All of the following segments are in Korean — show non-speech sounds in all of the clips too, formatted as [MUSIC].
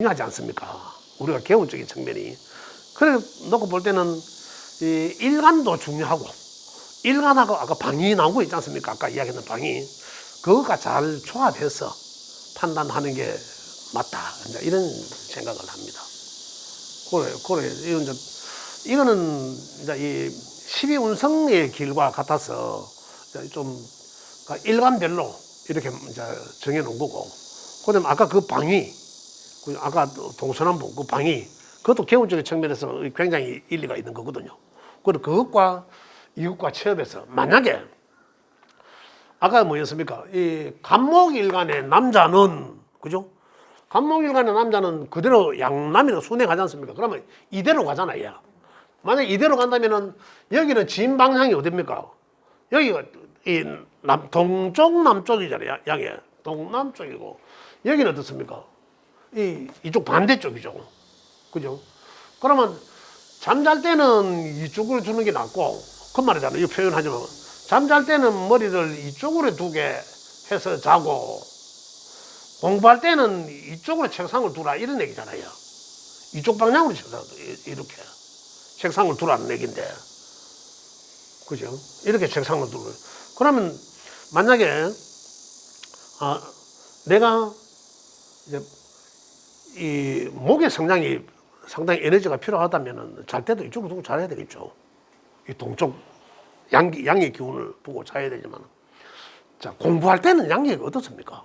중요하지 않습니까? 우리가 개운적인 측면이. 그래 놓고 볼 때는 이 일간도 중요하고 일간하고 아까 방이 나온 거 있지 않습니까? 아까 이야기했던 방이 그것과 잘 조합해서 판단하는 게 맞다. 이제 이런 생각을 합니다. 그래, 그래. 이건 이제 이거는 이제 이 12운성의 길과 같아서 좀 그러니까 일간별로 이렇게 이제 정해놓은 거고. 그다음 에 아까 그 방위, 그 아까 동서남북 그 방위, 그것도 개운적인 측면에서 굉장히 일리가 있는 거거든요. 그리고 그것과 이웃과 취업해서 만약에 아까 뭐였습니까? 이 간목일간의 남자는 그죠? 간목일간의 남자는 그대로 양남이나 순행하지 않습니까? 그러면 이대로 가잖아요. 만약 이대로 간다면은 여기는 진 방향이 어딥니까? 여기가 이 남, 동쪽 남쪽이잖아요. 양- 양에 동남쪽이고 여기는 어떻습니까? 이 이쪽 반대쪽이죠. 그죠? 그러면 잠잘 때는 이쪽으로 두는 게 낫고 그 말이잖아요. 이 표현하지만 잠잘 때는 머리를 이쪽으로 두게 해서 자고 공부할 때는 이쪽으로 책상을 두라 이런 얘기잖아요. 이쪽 방향으로 책상 이렇게 책상을 두라는 얘기인데 그죠? 이렇게 책상을 두고 그러면 만약에 아 내가 이제 이 목의 성장이 상당히 에너지가 필요하다면은 잘 때도 이쪽으로 두고 자야 되겠죠. 이 동쪽 양기 양의 기운을 보고 자야 되지만 자 공부할 때는 양기가 어떻습니까?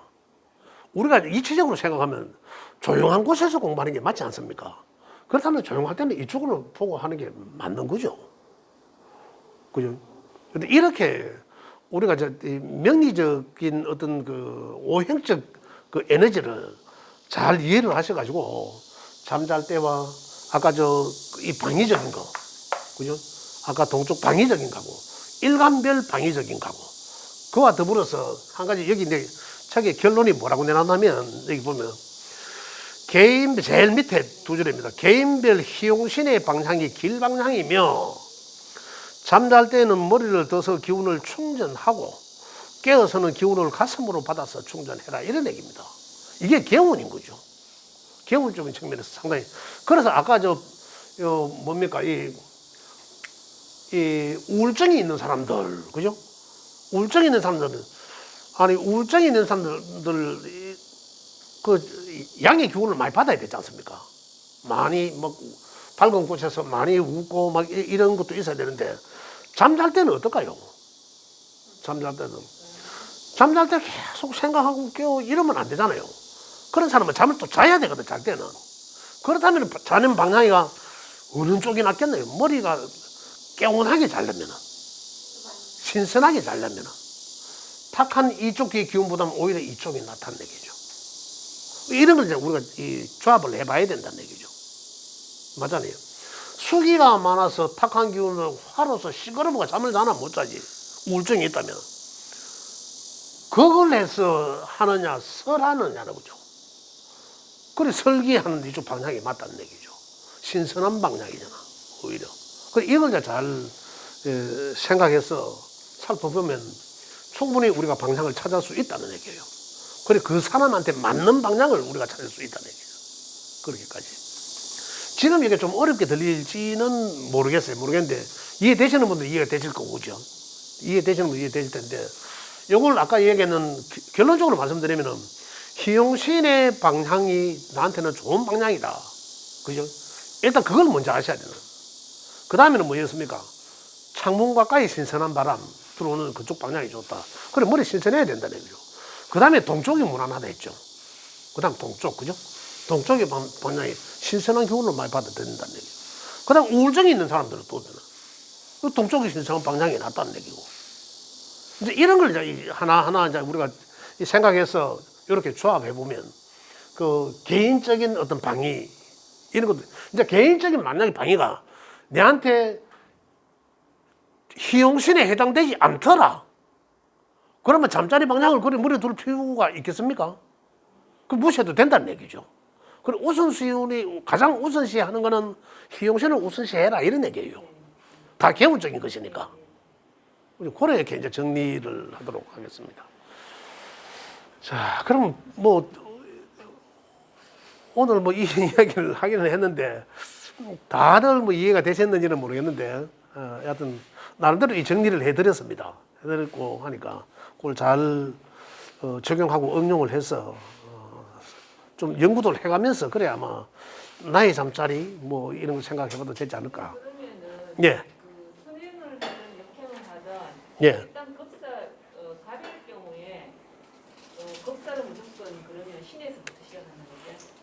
우리가 이치적으로 생각하면 조용한 곳에서 공부하는 게 맞지 않습니까? 그렇다면 조용할 때는 이쪽으로 보고 하는 게 맞는 거죠. 그죠? 근데 이렇게 우리가 명리적인 어떤 그 오행적 그 에너지를 잘 이해를 하셔가지고 잠잘 때와 아까 저 이 방위적인 거, 그죠? 아까 동쪽 방위적인 거고 일간별 방위적인 거고 그와 더불어서 한 가지 여기 내 책의 결론이 뭐라고 내놨냐면 여기 보면 개인 제일 밑에 두 줄입니다. 개인별 희용신의 방향이 길 방향이며 잠잘 때는 머리를 떠서 기운을 충전하고 깨어서는 기운을 가슴으로 받아서 충전해라 이런 얘기입니다. 이게 개운인 거죠. 개운적인 측면에서 상당히 그래서 아까 저 요 뭡니까 이, 이 우울증이 있는 사람들 그죠? 우울증이 있는 사람들은 아니 우울증이 있는 사람들 이- 그 양의 기운을 많이 받아야 되지 않습니까? 많이 뭐 밝은 곳에서 많이 웃고 막 이- 이런 것도 있어야 되는데 잠잘 때는 어떨까요? 잠잘 때는 잠잘 때 계속 생각하고 깨워 이러면 안 되잖아요. 그런 사람은 잠을 또 자야 되거든 잘 때는. 그렇다면 자는 방향이가 어느 쪽이 낫겠나요? 머리가 개운하게 자려면은 신선하게 자려면은 탁한 이쪽의 기운보다는 오히려 이쪽이 낫다는 얘기죠. 이런 걸 이제 우리가 이 조합을 해봐야 된다는 얘기죠. 맞잖아요. 수기가 많아서 탁한 기운을 화로서 시끄러워가 잠을 자나 못 자지. 우울증이 있다면. 그걸 해서 하느냐, 설하느냐는 거죠. 그래, 설기하는 이쪽 방향이 맞다는 얘기죠. 신선한 방향이잖아, 오히려. 그래, 이걸 잘 에, 생각해서 살펴보면 충분히 우리가 방향을 찾을 수 있다는 얘기예요. 그래, 그 사람한테 맞는 방향을 우리가 찾을 수 있다는 얘기죠. 그렇게까지. 지금 이게 좀 어렵게 들릴지는 모르겠어요. 모르겠는데, 이해되시는 분들 이해가 되실 거고, 그죠? 이해되시는 분 이해되실 텐데, 요걸 아까 얘기했는 기- 결론적으로 말씀드리면은, 희용신의 방향이 나한테는 좋은 방향이다. 그죠? 일단 그걸 먼저 아셔야 되는. 그 다음에는 뭐였습니까? 창문 가까이 신선한 바람 들어오는 그쪽 방향이 좋다. 그래, 머리 신선해야 된다는 얘기죠. 그 다음에 동쪽이 무난하다 했죠. 그 다음 동쪽, 그죠? 동쪽의 방- 방향이 신선한 기운을 많이 받아야 된다는 얘기죠. 그 다음 우울증이 있는 사람들은 또 어떠나? 그 동쪽이 신선한 방향이 낫다는 얘기고. 이제 이런 걸 이제 하나하나 이제 우리가 이 생각해서 이렇게 조합해 보면 그 개인적인 어떤 방위 이런 것도 이제 개인적인 만약에 방위가 내한테 희용신에 해당되지 않더라. 그러면 잠자리 방향을 그리 물에 둘 필요가 있겠습니까? 그 무시해도 된다는 얘기죠. 그리고 우선순위 가장 우선시 하는 거는 희용신을 우선시 해라 이런 얘기예요. 다 개운적인 것이니까. 그렇게 이제 정리를 하도록 하겠습니다. 자, 그럼 뭐 오늘 뭐 이 [LAUGHS] 이야기를 하기는 했는데 다들 뭐 이해가 되셨는지는 모르겠는데 어, 여하튼 나름대로 이 정리를 해드렸습니다. 해드렸고 하니까 그걸 잘 어, 적용하고 응용을 해서 어, 좀 연구를 해가면서 그래야 아마 나의 잠자리 뭐 이런 거 생각해봐도 되지 않을까. 그러면은 예, 그 선행을 하든 역행을 하든 예. 일단 급사 어, 갑일 경우에 어, 급사를 무조건 그러면 신에서부터 시작하는 거죠.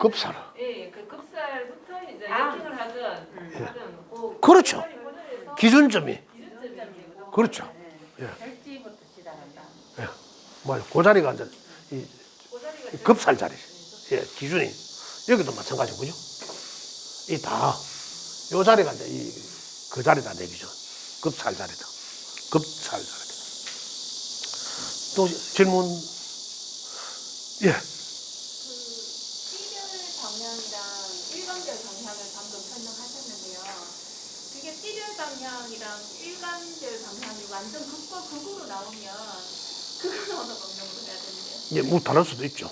급사로. 예, 그 급살부터 이제 아. 역행을 하든 하든 그 그렇죠. 기준점이. 기준점이 그렇죠. 예. 별지부터 시작한다. 뭐, 그 자리가 이제 이그 자리가 급살 자리. 예, 기준이. 여기도 마찬가지고요. 이 다, 요 자리가 이제 이, 그 자리다, 내 기준. 급살 자리다. 급살 자리다. 또 질문, 예, 띠별 방향이랑 일관별 방향을 방금 설명하셨는데요. 띠별 방향이랑 일관별 방향이 완전 극과 극으로 나오면 그건 어느 방향으로 해야 되는데요? 예, 뭐 다를 수도 있죠.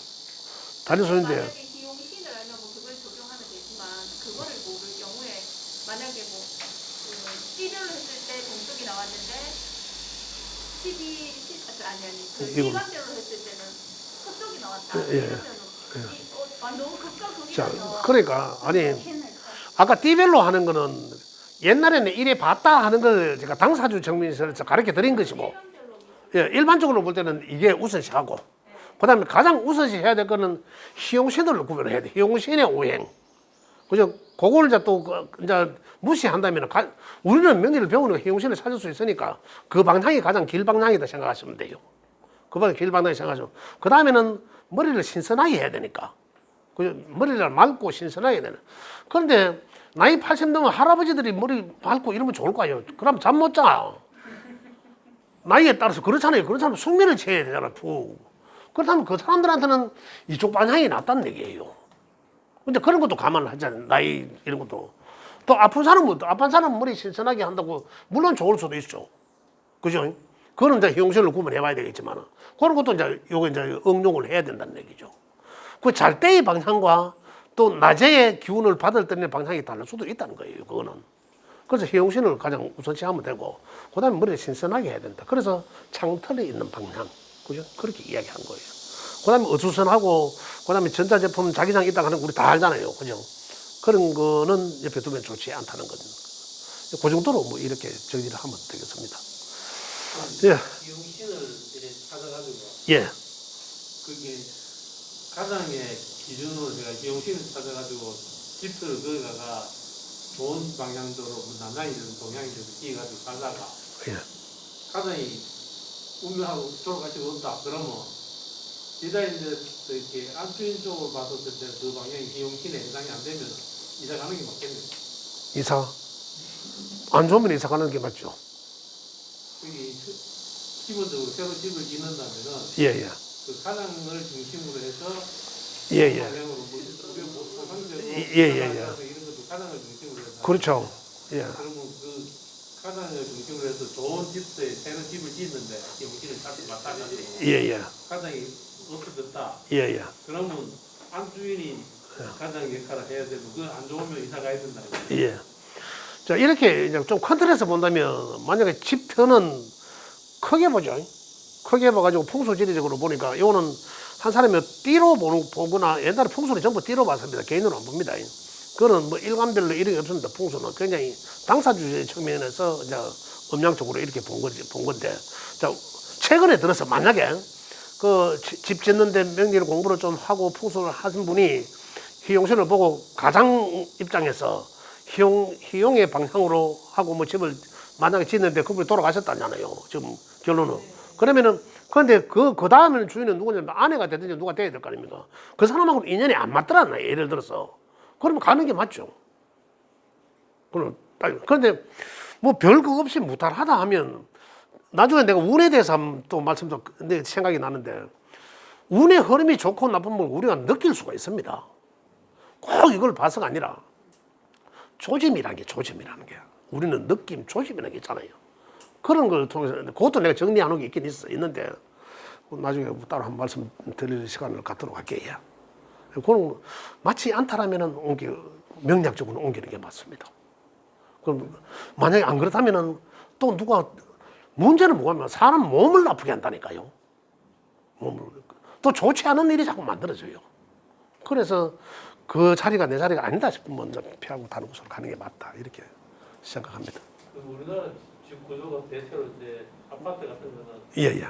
다를 수 있는데, 만약에 기용신을 알면 뭐 그걸 적용하면 되지만 그거를 모를 경우에 만약에 뭐 그, 띠별로 했을 때 동쪽이 나왔는데 12, 10, 아니 아니 그 이거. 일관별로 했을 때는 서쪽이 나왔다. 예, 예. 이, 어, 아, 너무 극과 자, 극이라서 그러니까, 아니, 아까 띠별로 하는 거는 옛날에는 이래 봤다 하는 걸 제가 당사주 정민에서 가르쳐 드린 것이고, 예, 일반적으로 볼 때는 이게 우선시하고, 그 다음에 가장 우선시 해야 될 거는 희용신을 구별을 해야 돼. 희용신의 오행. 그죠? 그걸 이제 또, 그, 이제 무시한다면, 가, 우리는 명리를 배우는 희용신을 찾을 수 있으니까 그 방향이 가장 길 방향이다 생각하시면 돼요. 그 방향 길 방향이 생각하시면. 그 다음에는 머리를 신선하게 해야 되니까. 그죠? 머리를 맑고 신선하게 되는. 그런데 나이 80 넘은 할아버지들이 머리 맑고 이러면 좋을 거예요. 그럼 잠 못 자. 나이에 따라서 그렇잖아요. 사람은 숙면을 취해야 되잖아, 푹. 그렇다면 그 사람들한테는 이쪽 방향이 낫다는 얘기예요. 근데 그런 것도 감안을 하잖아요. 나이 이런 것도. 또 아픈 사람은, 또 아픈 사람은 머리 신선하게 한다고 물론 좋을 수도 있죠. 그죠? 그거는 이제 형식을 구분해 봐야 되겠지만 그런 것도 이제 요거 이제 응용을 해야 된다는 얘기죠. 그 잘 때의 방향과 또 낮에 기운을 받을 때의 방향이 다를 수도 있다는 거예요. 그거는. 그래서 희용신을 가장 우선시하면 되고, 그 다음에 머리를 신선하게 해야 된다. 그래서 창틀에 있는 방향. 그죠? 그렇게 이야기한 거예요. 그 다음에 어수선하고, 그 다음에 전자제품 자기장 있다 하는 거 우리 다 알잖아요. 그죠? 그런 거는 옆에 두면 좋지 않다는 거죠. 그 정도로 뭐 이렇게 정리를 하면 되겠습니다. 예, 이렇게 찾아가지고 예, 그게 가장의 기준으로 제가 이용신을 찾아가지고 집들을 거기다가 좋은 방향도로 뭐 남양이든 동양이든 끼가지고 가다가 예. 가장이 운명하고 돌아가시고 온다 그러면 이제 이렇게 안주인 쪽으로 봤을 때 그 방향이 이용신에 해당이 안 되면 이사 가는 게 맞겠네요. 이사. 안 좋으면 이사 가는 게 맞죠. 그게 기본적으로 새로 집을 짓는다면은 예, 예. 그 가장을 중심으로 해서 예, 예. 뭐뭐 예, 예, 예. 이런 것도 가장을 중심으로 해서 그렇죠. 예. 그러면 그 가장을 중심으로 해서 좋은 집에 새로 집을 짓는데 용기를 찾지 마찬가지로 예, 예. 가장이 없어졌다. 예, 예. 그러면 안주인이 가장 역할을 해야 되고 그 안 좋으면 이사 가야 된다. 예. 자, 이렇게 이제 좀큰 틀에서 본다면, 만약에 집 편은 크게 보죠. 크게 봐가지고 풍수지리적으로 보니까, 이거는 한 사람이 띠로 보는, 보거나, 옛날에 풍수를 전부 띠로 봤습니다. 개인으로 안 봅니다. 그거는 뭐 일관별로 이런 게 없습니다. 풍수는 굉장히 당사주의 측면에서 이제 음양적으로 이렇게 본 거지, 본 건데. 자, 최근에 들어서 만약에 그 집 짓는데 명리를 공부를 좀 하고 풍수를 하신 분이 희용신을 보고 가장 입장에서 희용, 희용의 방향으로 하고 뭐 집을 만약에 짓는데 그분이 돌아가셨다잖아요. 지금 결론은. 그러면은, 그런데 그, 그 다음에는 주인은 누구냐면 아내가 되든지 누가 돼야 될 거 아닙니까? 그 사람하고는 인연이 안 맞더라나, 예를 들어서. 그러면 가는 게 맞죠. 그럼. 그런데 뭐 별거 없이 무탈하다 하면 나중에 내가 운에 대해서 또 말씀도 내 생각이 나는데 운의 흐름이 좋고 나쁜 걸 우리가 느낄 수가 있습니다. 꼭 이걸 봐서가 아니라 조짐이라는 게 조짐이라는 게 우리는 느낌 조짐이라는 게 있잖아요. 그런 걸 통해서 그것도 내가 정리하는 게 있긴 있어 있는데 나중에 따로 한 말씀 드릴 시간을 갖도록 할게요. 그건 맞지 않다라면은 옮기 명략적으로 옮기는 게 맞습니다. 그럼 만약에 안 그렇다면은 또 누가 문제는 뭐냐면 사람 몸을 아프게 한다니까요. 몸을 또 좋지 않은 일이 자꾸 만들어져요. 그래서 그 자리가 내 자리가 아니다 싶으면 이제 피하고 다른 곳으로 가는 게 맞다 이렇게 생각합니다. 그 우리나라 집 구조가 대체로 이제 아파트 같은 거는 예예.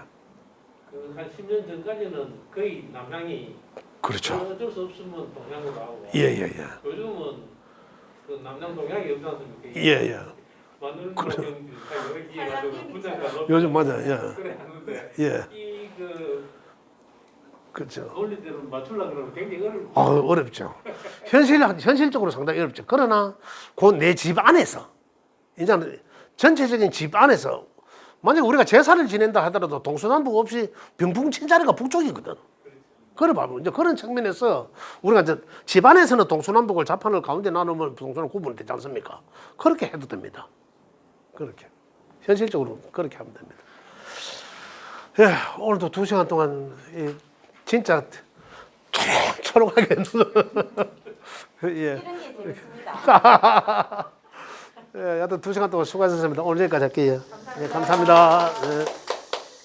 그 한 10년 전까지는 거의 남향이 그렇죠. 어쩔 수 없으면 동향으로 하고 예예예. 요즘은 그 남양 동향이 없지 않습니까? 예예. 가지고 분양가 높 요즘 맞아요. 예. 그래 하는데 예. 이그 그렇죠. 논리대로 맞추려 그러면 굉장히 어려워. 아, 어렵죠. 현실 현실적으로 상당히 어렵죠. 그러나 그 내 집 안에서 이제는 전체적인 집 안에서 만약 우리가 제사를 지낸다 하더라도 동서남북 없이 병풍 친 자리가 북쪽이거든. 그래 봐면 이제 그런 측면에서 우리가 이제 집 안에서는 동서남북을 자판을 가운데 나누면 동서는 구분이 되지 않습니까? 그렇게 해도 됩니다. 그렇게 현실적으로 그렇게 하면 됩니다. 예, 오늘도 두 시간 동안 이 진짜 초롱초롱하게 예. [LAUGHS] 이런 게 재밌습니다. [LAUGHS] 예, 여튼 두 시간 동안 수고하셨습니다. 오늘 여기까지 할게요. 예, 감사합니다. 예.